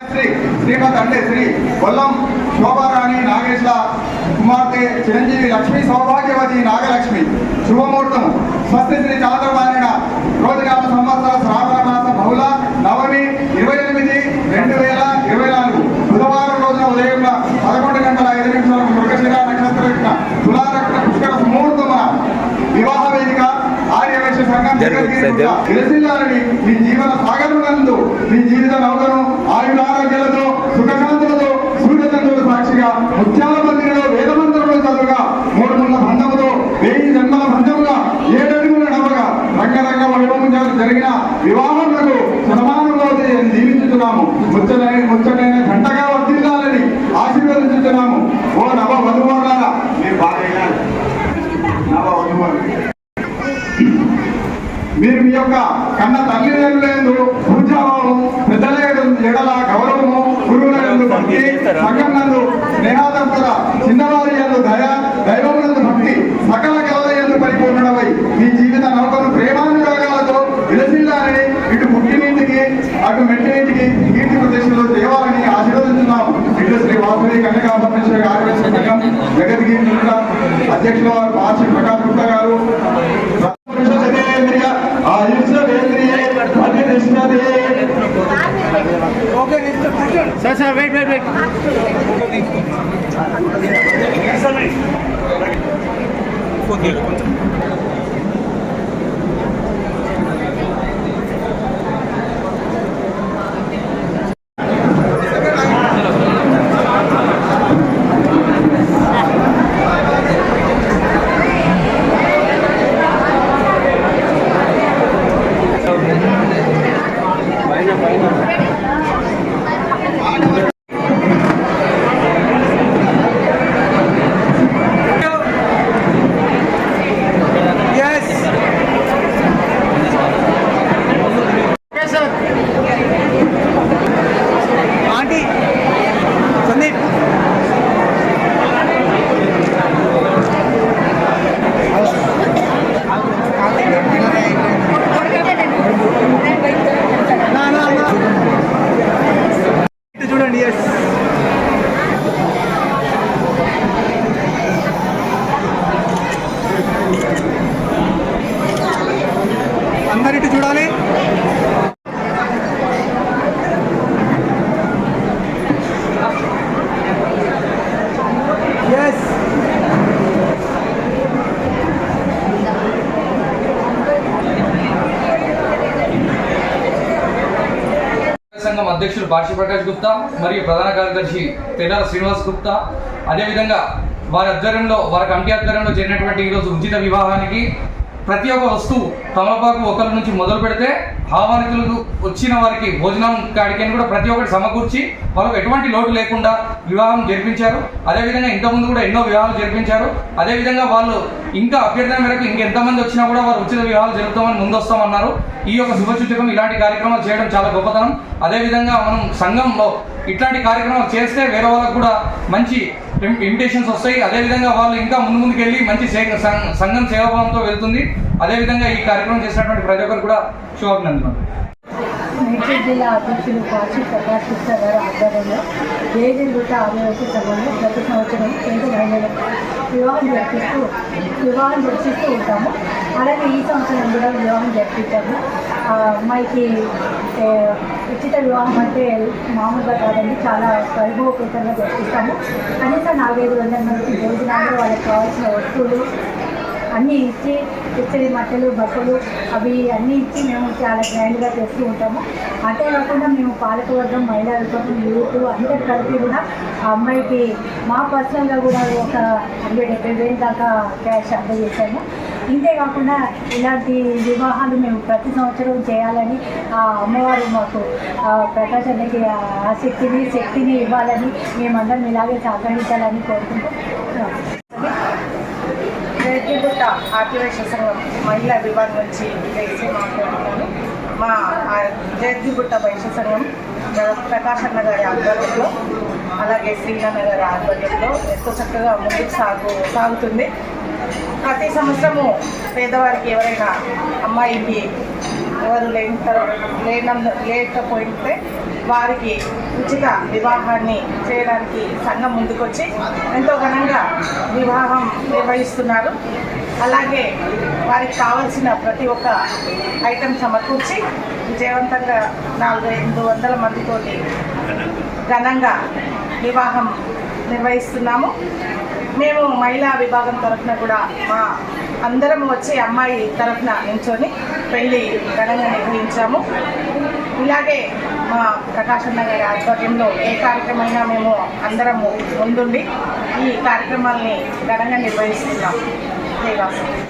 శ్రీ శ్రీమతి అంటే శ్రీ కొల్లం శోభారాణి నాగేశ్ల కుమార్తె చిరంజీవి లక్ష్మి సౌభాగ్యవతి నాగలక్ష్మి. శుభముహూర్తం స్వస్తి శ్రీ చాంద్రమానిన సంఘం మీ జీవన సాగరమునందు మీ జీవిత నౌకను ఆయురారోగ్యాలతో సుఖశాంతులతో సూర్యచంద్రుల సాక్షిగా ముత్యాల మందిరలో వేదమంత్రములు చదువుగా మూడు ముళ్ళ బంధముతో వెయ్యి జన్మల బంధముగా ఏడడుగుల నవగా రంగరంగ వైభవం జరిగిన వివాహములకు శతమానంలో జీవించుతున్నాము ముచ్చట ముచ్చటైన మీరు మీ యొక్క కన్న తల్లిదండ్రులందు పూజాభావం పెద్దల ఎడల గౌరవము గురువుల యందు భక్తి సంఘం నందు స్నేహాదంతర చిన్నవారి ఎందు దయ దైవమునందు భక్తి సకల కళల ఎందు పరిపూర్ణమై మీ జీవిత నౌకను ప్రేమానురాగాలతో విలసిల్లాలని ఇటు పుట్టినింటికి అటు మెట్టినింటికి కీర్తి ప్రదేశంలో దేవాలని ఆశీర్వదించున్నాము ఇటు శ్రీ వాసుదేవి కన్యకా పరమేశ్వర ఆర్యవేశ సంఘం జగద్గిరి అధ్యక్షుల వారు పార్శ్వ ప్రకాశ్ గుప్తా గారు sir. Wait, wait, wait. సంఘం అధ్యక్షులు భాష్య ప్రకాష్ గుప్తా మరియు ప్రధాన కార్యదర్శి తెల్లాల శ్రీనివాస్ గుప్తా. అదేవిధంగా వారి ఆధ్వర్యంలో వారి కమిటీ ఆధ్వర్యంలో జరిగినటువంటి ఈరోజు ఉచిత వివాహానికి ప్రతి ఒక్క వస్తువు తమలపాకు ఒకరి నుంచి మొదలు పెడితే భావార్థులకు వచ్చిన వారికి భోజనం కాడికని కూడా ప్రతి ఒక్కటి సమకూర్చి వాళ్ళకు ఎటువంటి లోటు లేకుండా వివాహం జరిపించారు. అదేవిధంగా ఇంతకుముందు కూడా ఎన్నో వివాహాలు జరిపించారు. అదేవిధంగా వాళ్ళు ఇంకా అభ్యర్థన మేరకు ఇంకెంతమంది వచ్చినా కూడా వారు ఉచిత వివాహాలు జరుపుతామని ముందొస్తామన్నారు. ఈ యొక్క శుభసూచకం ఇలాంటి కార్యక్రమాలు చేయడం చాలా గొప్పతనం. అదేవిధంగా మనం సంఘంలో ఇట్లాంటి కార్యక్రమాలు చేస్తే వేరే వాళ్ళకు కూడా మంచి ఇన్విటేషన్స్ వస్తాయి. అదేవిధంగా వాళ్ళు ఇంకా ముందు ముందుకు వెళ్ళి మంచి సంఘం సేవాభావంతో వెళ్తుంది. అదేవిధంగా ఈ కార్యక్రమం చేసినటువంటి ప్రతి ఒక్కరు కూడా శుభాభినందనలు. మేడ్చల్ జిల్లా అధ్యక్షులు కాశీ ప్రకాష్ గుప్తా గారి ఆధ్వర్యంలో జయజరుగుట ఆదివాసీ సభలో ప్రతి సంవత్సరం పేద మహిళలకు వివాహం జరిపిస్తూ వివాహం జరిపిస్తూ ఉంటాము. అలాగే ఈ సంవత్సరం కూడా వివాహం జరిపించాము. అమ్మాయికి ఉచిత వివాహం అంటే మామూలుగా కాదండి చాలా వైభవపేతంగా జరిపిస్తాము. కనీసం నాలుగైదు వందల మందికి భోజనాలు వాళ్ళకి కావాల్సిన వస్తువులు అన్నీ ఇచ్చి ఇచ్చడి మట్టలు బస్సులు అవి అన్నీ ఇచ్చి మేము చాలా గ్రాండ్గా చేస్తూ ఉంటాము. అంతేకాకుండా మేము పాలకవర్గం మహిళా విభాగం యూత్ అందరు కలిపి కూడా ఆ అమ్మాయికి మా పర్సనల్గా కూడా ఒక హండ్రెడ్ డెబ్బై వేలు దాకా క్యాష్ అందజేశాము. ఇంతేకాకుండా ఇలాంటి వివాహాలు మేము ప్రతి సంవత్సరం చేయాలని ఆ అమ్మవారు మాకు ప్రకాశానికి ఆసక్తిని శక్తిని ఇవ్వాలని మేమందరం ఇలాగే సహకరించాలని కోరుకుంటూ ఆర్టివేషన్ సంఘం మహిళా విభాగం నుంచి తెలిసి మాట్లాడుతున్నాను. మా ఆ జయతిగుట్ట వైశ్య సంఘం జగ- గారి ఆధ్వర్యంలో అలాగే శ్రీనన్న గారి ఆధ్వర్యంలో ఎంతో చక్కగా ముందుకు సాగు సాగుతుంది. ప్రతి సంవత్సరము పేదవారికి ఎవరైనా అమ్మాయికి ఎవరు లేని లేన లేనందు లేకపోతే వారికి ఉచిత వివాహాన్ని చేయడానికి సంఘం ముందుకొచ్చి ఎంతో ఘనంగా వివాహం నిర్వహిస్తున్నారు. అలాగే వారికి కావలసిన ప్రతి ఒక్క ఐటెం సమకూర్చి విజయవంతంగా నాలుగు వందల మందితోటి ఘనంగా వివాహం నిర్వహిస్తున్నాము. మేము మహిళా విభాగం తరఫున కూడా మా అందరం వచ్చి అమ్మాయి తరఫున నించొని పెళ్ళి ఘనంగా నిర్వహించాము. ఇలాగే మా ప్రకాశన్న గారి ఆధ్వర్యంలో ఏ కార్యక్రమైనా మేము అందరము ముందుండి ఈ కార్యక్రమాల్ని ఘనంగా నిర్వహిస్తున్నాం. శ్రీవాసం